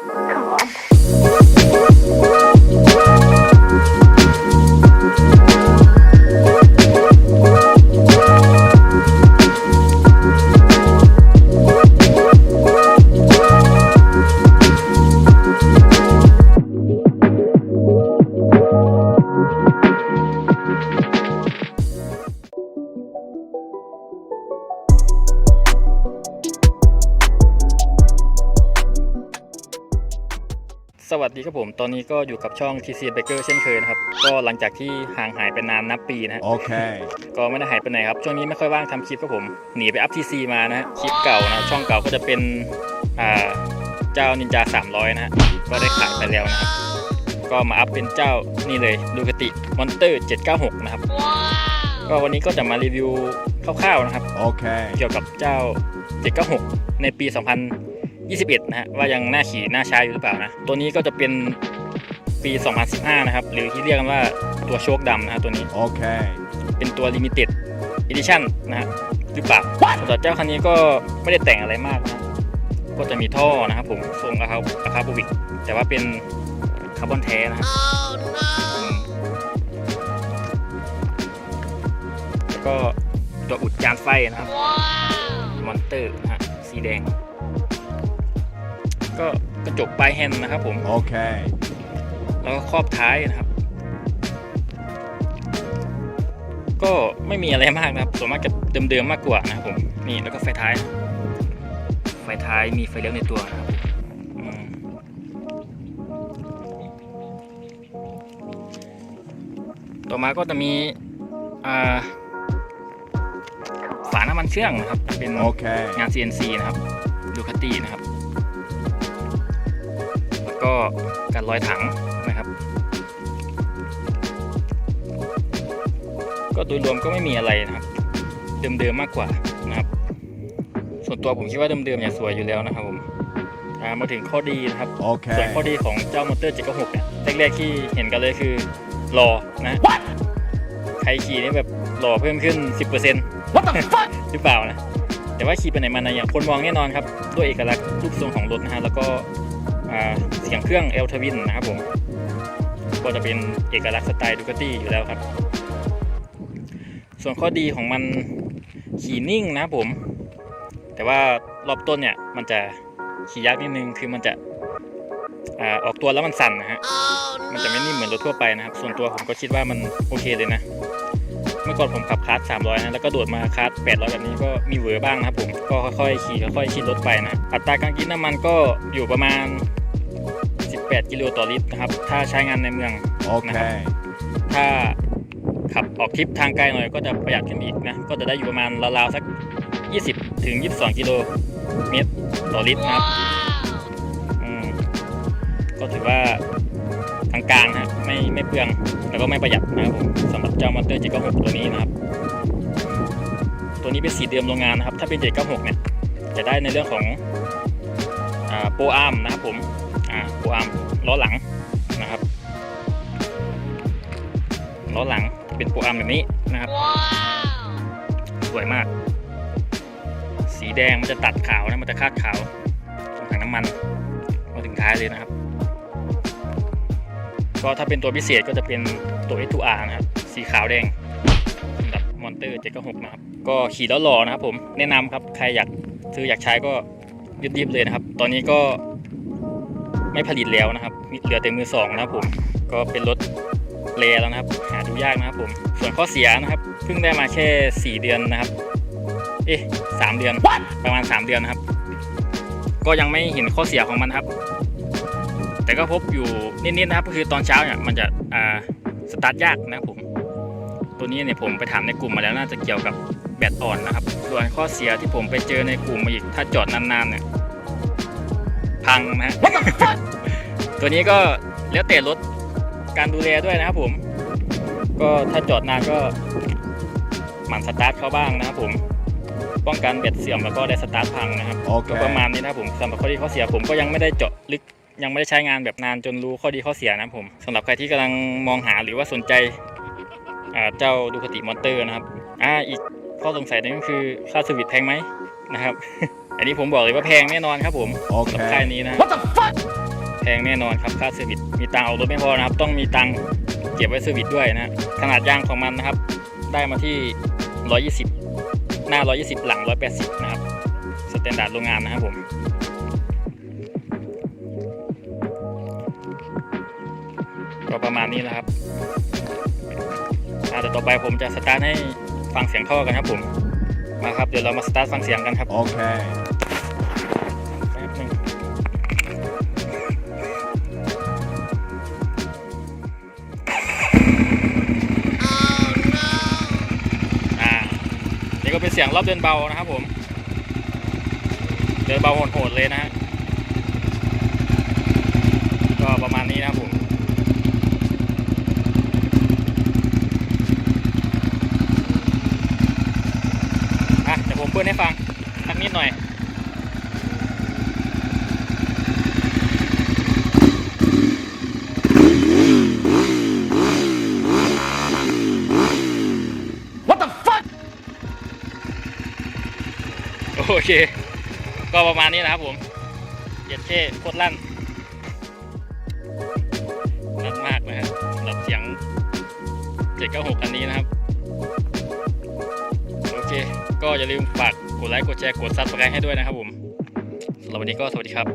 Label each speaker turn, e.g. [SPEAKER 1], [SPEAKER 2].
[SPEAKER 1] Thank you.
[SPEAKER 2] สวัสดีครับผม ตอนนี้ก็อยู่กับช่อง TC Baker เช่นเคยนะครับ ก็หลังจากที่ห่างหายไปนานนับปีนะฮะ
[SPEAKER 3] Okay.
[SPEAKER 2] ก็ไม่ได้หายไปไหนครับ ช่วงนี้ไม่ค่อยว่างทำคลิปครับผม หนีไปอัพ TC มานะฮะ คลิปเก่านะ ช่องเก่าก็จะเป็น อ่า เจ้านินจา 300 นะฮะ ก็ได้ขายไปแล้วนะครับ ก็มาอัพเป็นเจ้านี่เลยดูคติมอนเตอร์ 796 นะครับ ก็วันนี้ก็จะมารีวิวคร่าวๆนะครับ
[SPEAKER 3] Okay.
[SPEAKER 2] เกี่ยวกับเจ้า 796 ในปี 2021 นะฮะว่ายังน่าขี่น่าใช้อยู่หรือเปล่านะ ตัวนี้ก็จะเป็นปี 2015 นะครับ หรือที่เรียกกันว่าตัวโชคดำนะฮะตัวนี้
[SPEAKER 3] Okay.
[SPEAKER 2] เป็นตัว Limited Edition นะฮะหรือเปล่าสำหรับเจ้าคันนี้ก็ไม่ได้แต่งอะไรมากนะก็จะมีท่อนะครับผมทรงอะคาอะคาบูวิกแต่ว่าเป็นคาร์บอนแท้นะครับอืมแล้วก็ตัวอุดจานไฟนะครับ มอนเตอร์นะฮะสีแดง ก็กระจกปลายแฮนด์นะครับผม
[SPEAKER 3] Okay.
[SPEAKER 2] แล้วก็ครอบท้ายนะครับ ก็ไม่มีอะไรมากนะครับส่วนมากจะเดิมๆมากกว่านะครับผมนี่แล้วก็ไฟท้าย ไฟท้ายมีไฟเลี้ยวในตัวนะครับอืมต่อมาก็จะมีอ่าฝาน้ำมันเครื่องนะครับ เป็น
[SPEAKER 3] Okay.
[SPEAKER 2] งาน CNC นะครับดูคตินะครับแล้ว ก็การลอยถังนะครับ ก็โดยรวมก็ไม่มีอะไรนะครับ เดิมๆมากกว่านะครับ ส่วนตัวผมคิดว่าเดิมๆเนี่ยสวยอยู่แล้วนะครับผมอ่ามาถึงข้อดีนะครับส่วนข้อ
[SPEAKER 3] Okay.
[SPEAKER 2] ดีของเจ้ามอเตอร์796เนี่ยแรกๆที่เห็นกันเลยคือหล่อนะใครขี่นี่แบบหล่อเพิ่มขึ้น 10%
[SPEAKER 3] What the fuck?
[SPEAKER 2] หรือเปล่านะ แต่ว่าขี่ไปไหนมาไหนอย่างคนมองแน่นอนครับ ด้วยเอกลักษณ์รูปทรงของรถนะฮะ แล้วก็ อ่าเสียงเครื่องเอลทวินนะครับผมก็จะเป็นเอกลักษณ์สไตล์ดูคตี้อยู่แล้วครับ ส่วนข้อดีของมันขี่นิ่งนะครับผม แต่ว่ารอบต้นเนี่ยมันจะขี่ยากนิดนึงคือมันจะออกตัวแล้วมันสั่นนะฮะ มันจะไม่นิ่มเหมือนรถทั่วไปนะครับ ส่วนตัวผมก็คิดว่ามันโอเคเลยนะ เมื่อก่อนผมขับคาร์ท300 นะ แล้วก็โดดมาคาร์ท800 แบบนี้ก็มีเหวอบ้างนะครับผม ก็ค่อยๆขี่ค่อยๆชินรถไปนะ อัตราการกินน้ำมันก็อยู่ประมาณ 18กิโลต่อลิตรนะครับ ถ้าใช้งานในเมือง
[SPEAKER 3] Okay.
[SPEAKER 2] ถ้าขับออกทริปทางไกลหน่อยก็จะประหยัดขึ้นอีกนะ ก็จะได้อยู่ประมาณราวๆสัก 20 ถึง 22 กิโลเมตรต่อลิตรนะครับอืมก็ถือว่ากลางๆนะไม่ไม่เปลืองแล้วก็ไม่ประหยัดนะครับผมสำหรับเจ้ามอเตอร์ 796 ตัวนี้นะครับ ตัวนี้เป็นสีเดิมโรงงานนะครับ ถ้าเป็น 796 เนี่ย จะได้ในเรื่องของอ่าโปรอาร์มนะครับผม อ่าโปรอาร์มล้อหลังนะครับล้อหลังเป็นโปรอาร์มแบบนี้นะครับสวยมาก สีแดงมันจะตัดขาวนะมันจะคาดขาวตรงถังน้ำมันมาถึงท้ายเลยนะครับ ก็ถ้าเป็นตัวพิเศษก็จะเป็นตัว S2R นะครับ สีขาวแดงสำหรับมอนเตอร์796นะครับ ก็ขี่แล้วหล่อนะครับผมแนะนำครับ ใครอยากซื้ออยากใช้ก็รีบๆเลยนะครับ ตอนนี้ก็ ไม่ผลิตแล้วนะครับมีเหลือแต่มือสองนะครับผมก็เป็นรถเลแล้วนะครับ หาดูยากนะครับผมส่วนข้อเสียนะครับเพิ่งได้มาแค่ 4 เดือนนะครับ เอ๊ะสามเดือนประมาณ 3 เดือนนะครับ ก็ยังไม่เห็นข้อเสียของมันครับ แต่ก็พบอยู่นิดๆนะครับก็คือตอนเช้าเนี่ยมันจะอ่าสตาร์ทยากนะครับผมตัวนี้เนี่ยผมไปถามในกลุ่มมาแล้วน่าจะเกี่ยวกับแบตอ่อนนะครับส่วนข้อเสียที่ผมไปเจอในกลุ่มมาอีกถ้าจอดนานๆเนี่ย พังนะฮะ ตัวนี้ก็แล้วแต่รถการดูแลด้วยนะครับผม ก็ถ้าจอดนานก็หมั่นสตาร์ทเขาบ้างนะครับผม ป้องกันแบตเสื่อมแล้วก็ได้สตาร์ทพังนะครับก็ประมาณนี้นะครับผมสำหรับข้อดีข้อเสียผมก็ยังไม่ได้เจาะลึกยังไม่ได้ใช้งานแบบนานจนรู้ข้อดีข้อเสียนะครับผมสำหรับใครที่กำลังมองหาหรือว่าสนใจอ่าเจ้าดูคติมอนเตอร์นะครับอ่าอีกข้อสงสัยหนึงก็คือค่าสวิตช์แพงไหมนะครับ อันนี้ผมบอกเลยว่าแพงแน่นอนครับผมสำหรับค่าย
[SPEAKER 3] Okay.
[SPEAKER 2] นี้นะ
[SPEAKER 3] What the fuck?
[SPEAKER 2] แพงแน่นอนครับค่าเซอร์วิสมีตังค์ออกรถไม่พอนะครับ ต้องมีตังค์เก็บไว้เซอร์วิสด้วยนะขนาดยางของมันนะครับ ได้มาที่ 120 หน้า 120 หลัง 180 นะครับสแตนดาร์ดโรงงานนะครับผม ก็ประมาณนี้นะครับอ่าเดี๋ยวต่อไปผมจะสตาร์ทให้ฟังเสียงท่อกันครับผม มาครับ เดี๋ยวเรามาสตาร์ทฟังเสียงกันครับ
[SPEAKER 3] Okay.
[SPEAKER 2] แเป็นเสียงรอบเดินเบานะครับผม เดินเบาโหดๆเลยนะฮะก็ประมาณนี้นะครับผมอะเดี๋ยวผมเปิดให้ฟังสักนิดหน่อย โอเค ก็ประมาณนี้นะครับผมเย็ดเช่โคตรลั่นลั่นมากนะครับสำหรับเสียง796คันนี้นะครับ โอเค ก็อย่าลืมฝากกดไลค์ กดแชร์ กดซับสไครต์ให้ด้วยนะครับผมสำหรับวันนี้ก็สวัสดีครับ